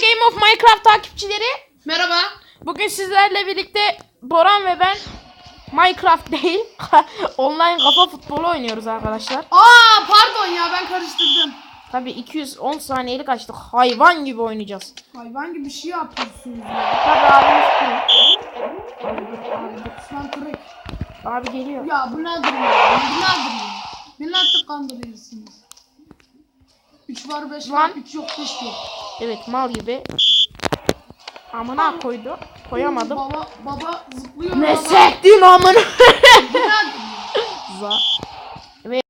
Game of Minecraft takipçileri. Merhaba. Bugün sizlerle birlikte Boran ve ben Minecraft değil online kafa futbolu oynuyoruz arkadaşlar. Aa pardon ya ben karıştırdım. Tabi 210 saniyelik açtık. Hayvan gibi oynayacağız. Hayvan gibi bir şey yapıyorsunuz ya. Tabi abimiz kırık. Abi abi. Abi geliyor. Ya bu nedir ya? Bu nedir ya? Beni artık kandırıyorsunuz. 3 var 5 var Lan. 3 yok 5 yok. Evet mal gibi. Amına koydu. Koyamadım. Baba baba zıplıyor. Ne sektin amına. Za. Evet.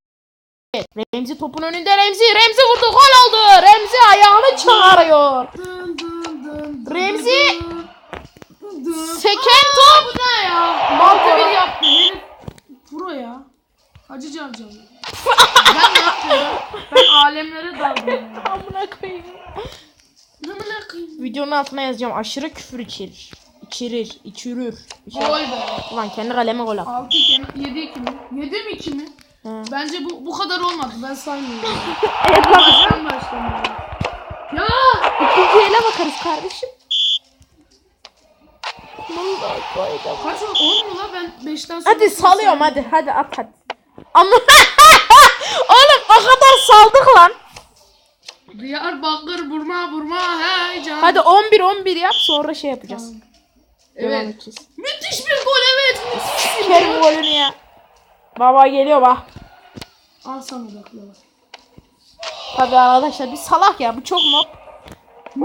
Remzi topun önünde Remzi. Remzi vurdu gol oldu. Remzi ayağını çağırıyor. Remzi. Seken top. Bu ne ya? Mantı bir yaptı. Herif pro ya. Hacı Cavcav. ben ne yapıyorum? Ben alemlere daldım. Amına koyayım. Ne mi ne kıyım? Videonun altına yazacağım. Aşırı küfür içerir. İçerir. içürür. içerir. Gol be. Ulan kendi kaleme gol at. 6 2 mi? 7 2 mi? 7 mi 2 mi? He. Bence bu bu kadar olmadı. Ben saymıyorum. Evet bak. Baştan başlamıyor. Ya! İkinci ele bakarız kardeşim. Bunu da koydum. Kaç oldu? 10 mu la? Ben 5'ten sonra... Hadi salıyorum hadi. Hadi at hadi. Ama Oğlum o kadar saldık lan. Diyarbakır burma burma hey can. Hadi 11 11 yap sonra şey yapacağız. Evet. edeceğiz. Müthiş bir gol evet. Müthiş. Sikerim golünü ya. Baba geliyor bak. Al sana baklava. Tabii arkadaşlar bir salak ya bu çok mob.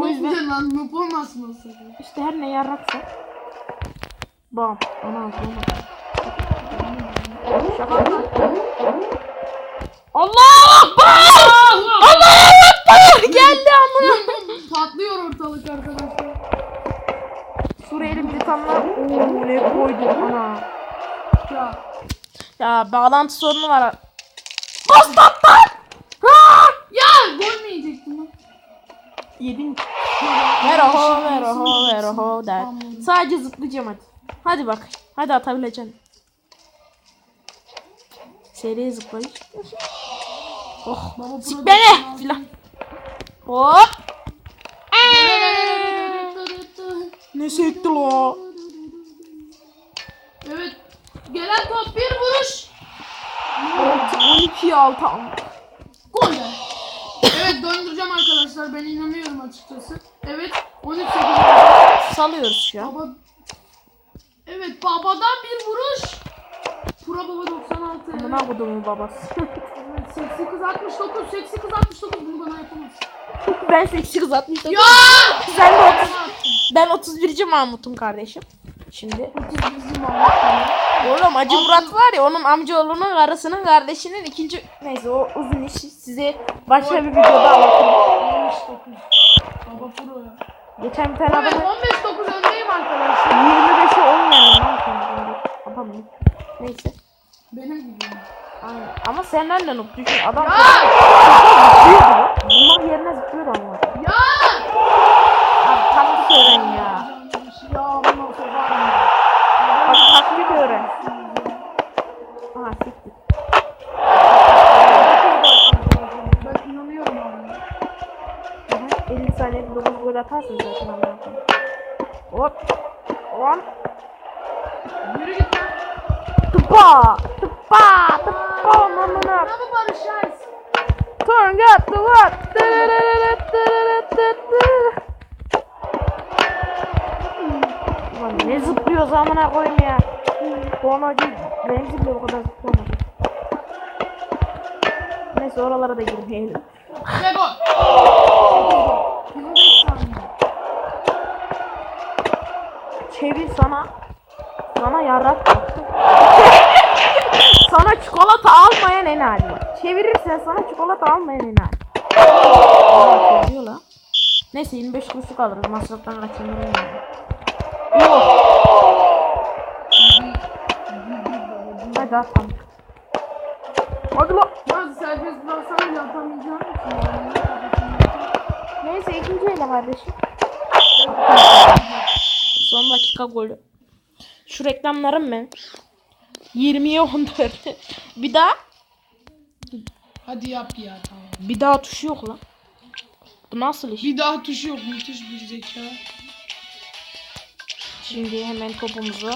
O yüzden- yüzden lan noob olmasın o sefer. İşte her ne yaratsa. Bam. Ana Şaka. Allah! Allah Ya bağlantı sorunu var. Konstantan! Ha! Ya gol mü yiyecektim lan? Yedin. Ver oho ver oho ver oho der. Sadece zıplayacağım hadi. Hadi bak. Hadi atabileceksin. Seri zıplayış. Oh. Baba Sik beni lazım. filan. Hop. Ne sekti la? Evet. Gelen top bir vuruş. 12 altı am. Gol be. Evet döndüreceğim arkadaşlar. Ben inanıyorum açıkçası. Evet. 13 8. Salıyoruz an. Baba. Evet babadan bir vuruş. Pura baba 96. Amına kodumun babası. Evet, seksi kız 69. Seksi kız 69. Bunu bana yapamaz. ben 8 69. Ya! Sen de 30. Ben 31. Mahmut'um kardeşim. Şimdi. Bizim Allah'ım. Oğlum Acı Murat var ya onun amcaoğlunun karısının kardeşinin ikinci neyse o uzun işi size başka bir videoda anlatırım. 59. Baba pro ya. Geçen bir tane Evet adamı 15-9 öndeyim arkadaşlar. 25'i olmayan lan şimdi. Adam mı? Neyse. Benim gibi. Aynen. Ama sen nereden up düşün adam Ya! zıplıyordu. Vurmak yerine zıplıyordu ama. Ya! Abi taktik öğren ya. Aha, 50 saniyede 9 gol atarsın zaten koyayım. Hop. Hop. Yürü git lan. Tıpa. Tıpa. Tıpa. Amına. Ne bu Barış Reis? Turn up the what? Ulan ne zıplıyoruz amına koyayım ya. Bonacı Remzi bile o kadar zıplamadı. Neyse oralara da girmeyelim. Ve gol. Çevir sana. Sana yarrak baktı. sana çikolata almayan enayi. Çevirirsen sana çikolata almayan enayi. Çeviriyor la. Neyse 25 kuruşluk alırız. Masraftan kaçınırım yani. Yok. Hadi at tamam. Hadi la. Bazı serbest bıraksam bile atamayacağım için. Neyse ikinci ele kardeşim. Dakika golü. Şu reklamlarım ben. 20'ye 14. bir daha Hadi yap ya tamam. bir daha tuşu yok lan. Bu nasıl iş? Bir daha tuşu yok. Müthiş bir zeka. Şimdi hemen topumuzu.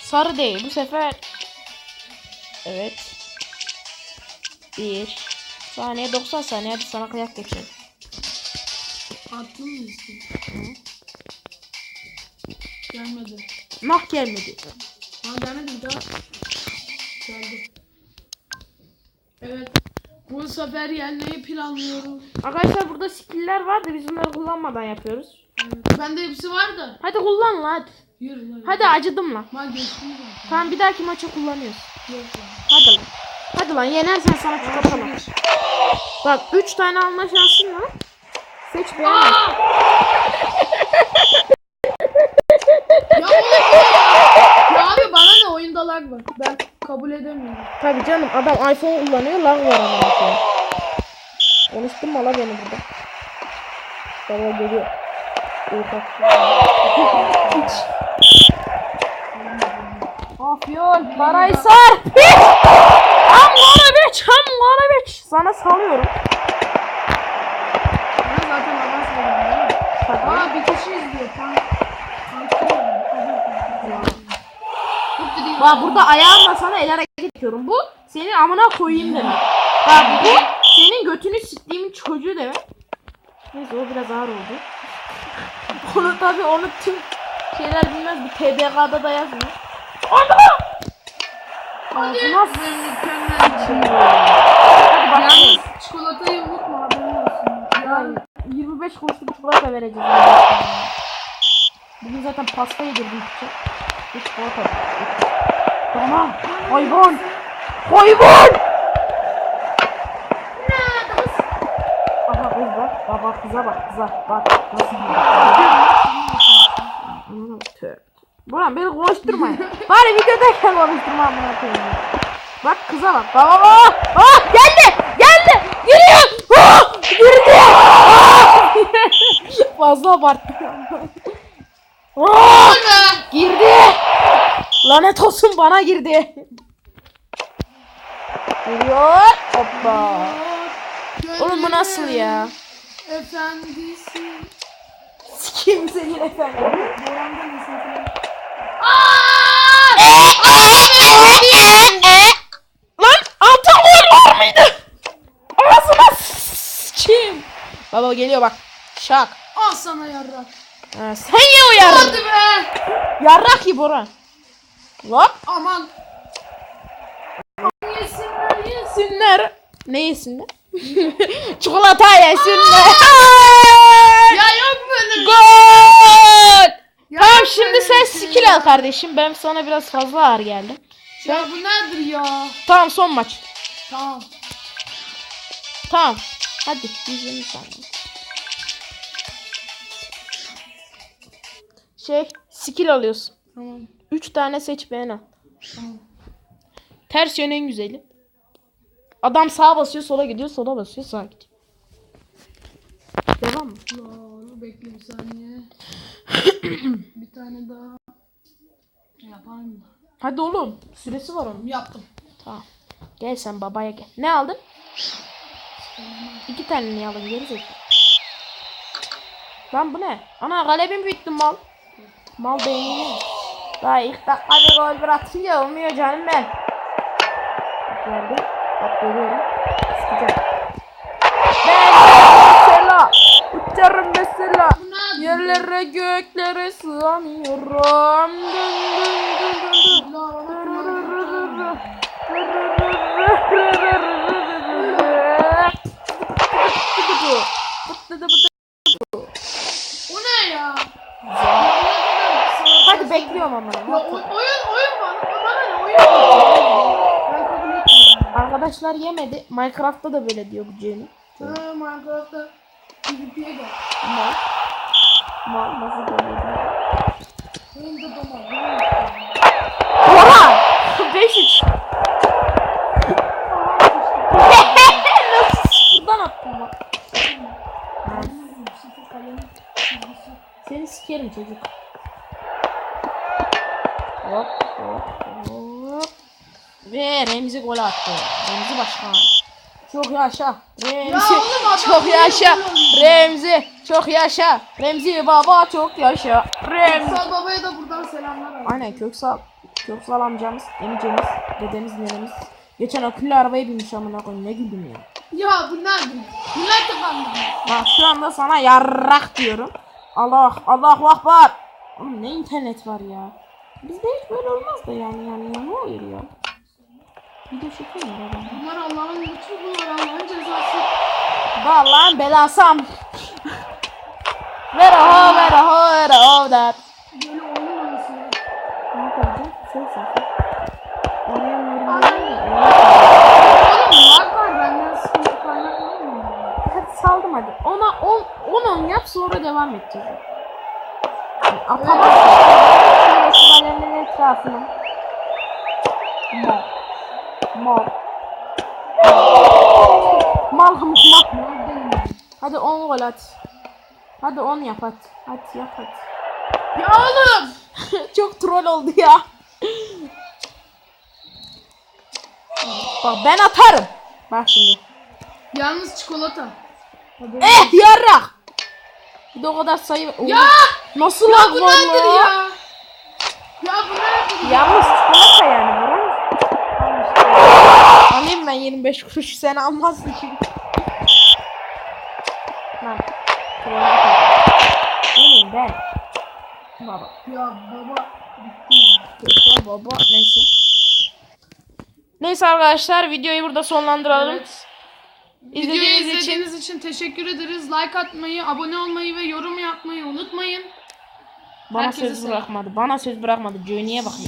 Sarı değil bu sefer. Evet. 1 saniye 90 saniye hadi sana kıyak geçelim. Attın mı? Gelmedi. Nah gelmedi. Ha gelmedi bir daha. Geldi. Evet. Bu sefer yenmeyi planlıyorum. Arkadaşlar burada skill'ler var da biz bunları kullanmadan yapıyoruz. Evet. Bende hepsi var da. Hadi kullan lan hadi. Yürü lan. Hadi acıdım lan. Ben geçtim zaten. Tamam bir dahaki maça kullanıyoruz. Yok lan. Hadi lan. Hadi lan yenersen sana çikolata. Bak 3 tane alma şansın var. Seç beğen. Ya ya. Abi bana ne oyunda lag var. Ben kabul edemiyorum. Tabii canım adam iPhone kullanıyor lag var ama. Konuştun mu la beni burada? Baba geliyor. Afyon, Beç, Ankara Beç. Sana salıyorum. Ben zaten değil mi? Aa bir kişi izliyor. Tank. Bak burada ayağımla sana el hareket ediyorum. Bu senin amına koyayım demek. Bak bu senin götünü siktiğimin çocuğu demek. Neyse o biraz ağır oldu. onu tabi onu tüm şeyler bilmez. Bir TDK'da da yazmıyor. Ben mükemmel. sıçayım. Hadi bak. Yalnız çikolatayı unutma haberin olsun. Yarın 25 kuruşluk çikolata vereceğiz. Bugün zaten pasta yedirdim. Bir çikolata. Tamam. Hayvan. Hayvan. Aha kız bak. Bak bak kıza bak kıza. Bak nasıl gidiyor. Tövbe. Buran beni konuşturma. ya. Bari videodayken konuşturma amına koyayım. ya. Bak kıza bak. Bak bak bak. Ah geldi. Geldi. Giriyor. Ah, girdi. Ah! Fazla abarttım. Ah, girdi. Lanet olsun bana girdi. Geliyor. Hoppa. Oğlum bu nasıl ya? Efendisi. Sikeyim senin efendim. Boran'da mısın? Lan altın gol var mıydı? Ağzına sikeyim. Baba geliyor bak. Şak. Al sana yarrak. Ha, sen ye o yarrak. Hadi be. Yarrak ye Bora. Hop. Aman. Yesinler yesin. Yesinler. Ne yesinler? Çikolata yesinler. Ya yok böyle. Gol. Ya Tamam şimdi sen şey skill al kardeşim. Ben sana biraz fazla ağır geldim. Ya bu nedir ya? Tamam son maç. Tamam. Tamam. Hadi 120 saniye. Şey skill alıyorsun. Tamam. 3 tane seç beğen al. Ters yön en güzeli. Adam sağa basıyor sola gidiyor sola basıyor sağa gidiyor. Devam mı? Aa, bekle bir saniye. bir tane daha. Yapar mı? Hadi oğlum. Süresi var onun. Yaptım. Tamam. Gel sen babaya gel. Ne aldın? İki tane niye aldın? Geri zekalı. Lan bu ne? Ana kalemim bitti mal. Mal beynini. Daha ilk dakika bir gol bir atınca olmuyor canım ben. Bak Geldim. Bak görüyorum. Sıkacağım. Ben mesela uçarım mesela. Yerlere göklere sığamıyorum. Dın dın. La, bana kulak- O ne ya? Bekliyorum ama. Ya o- oyun oyun bana bana ne oyun? Ben kabul etmiyorum. Arkadaşlar yemedi. Minecraft'ta da böyle diyor bu Jenny. Ha Minecraft'ta PvP'ye gel. Mal. Mal nasıl geliyor? Oyunda doma. Oha! 5-3. Nasıl sıfırdan attım bak. Seni sikerim çocuk. Hop hop hop. Ve Remzi gol attı. Remzi başkan. Çok yaşa. Remzi. Ya oğlum çok yaşa. Remzi. Çok yaşa. Remzi baba çok yaşa. Remzi. Sağ babaya da buradan selamlar abi. Aynen Köksal. Köksal amcamız, emicemiz, dedemiz, nenemiz. Geçen akülü arabaya binmiş amına koyayım. Ne güldüm ya. Ya bu nerede? Millet tıkandı. Bak şu anda sana yarrak diyorum. Allah, Allahu Akbar. Oğlum ne internet var ya. Bizde hiç böyle olmaz da yani yani ya ne oluyor ya. Video çekiyor mu adam? Bunlar Allah'ın lütfu bunlar Allah'ın cezası. Vallahi belasam. ver oho ver oho ver oho der. Böyle oynamaması ya. Ne yapacağım? Sakın. Oynayamıyorum. Anam. diyorum ya. Oğlum lag var benden sıkıntı kaynaklanmıyor. Hadi saldım hadi. Ona 10 10 yap sonra devam edeceğiz. Yani atamazsın. Şöyle şövalyenin etrafına. Mal. Mal. Mal hımık mal. Nerede? Hadi 10 gol at. Hadi 10 yap hadi. Hadi yap hadi. Ya oğlum! Çok troll oldu ya. Bak ben atarım. Bak şimdi. Yalnız çikolata. Eh yarrak. Bir de o kadar sayı. Ya! Nasıl Ya lag bu var ya? Ya? Ya bu nedir ya? Yalnız çikolata yani buranın. Alayım ben 25 kuruş sen almazsın çünkü. Lan. Benim ben. Baba. Ya baba. Yoksa baba neyse. Neyse arkadaşlar videoyu burada sonlandıralım. Evet. İzlediğiniz Videoyu için izlediğiniz için teşekkür ederiz. Like atmayı, abone olmayı ve yorum yapmayı unutmayın. Bana herkese söz selam. bırakmadı. Bana söz bırakmadı. Johnny'ye bak ya.